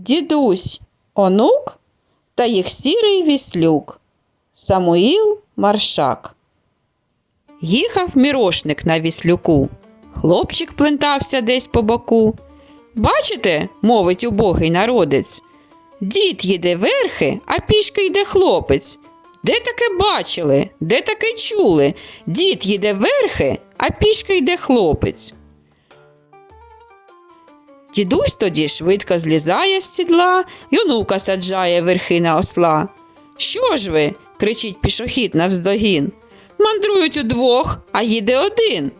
дідусь, онук та їх сірий віслюк. Самуїл Маршак. Їхав мірошник на віслюку. Хлопчик плентався десь по боку. Бачите, мовить убогий народець. Дід їде верхи, а пішки йде хлопець. Де таке бачили, де таке чули? Дід їде верхи, а пішки йде хлопець. Дідусь тоді швидко злізає з сідла й онука саджає верхи на осла. Що ж ви? кричить пішохід навздогін. Мандрують удвох, а їде один.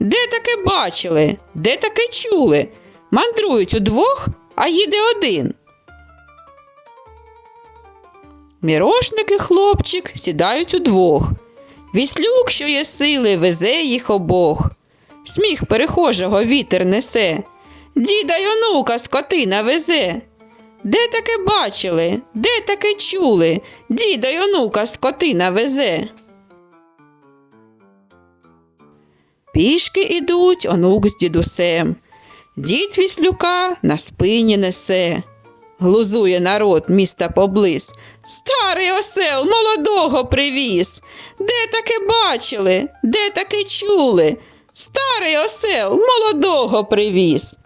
Де таке бачили? Де таке чули? Мандрують удвох, а їде один. Мірошник і хлопчик сідають удвох. Віслюк, що є сили, везе їх обох. Сміх перехожого вітер несе. Діда й онука скотина везе. Де таке бачили? Де таке чули? Діда й онука скотина везе. Пішки ідуть онук з дідусем. Дід віслюка на спині несе. Глузує народ міста поблизь. Старий осел молодого привіз. Де таке бачили? Де таке чули? Старий осел молодого привіз.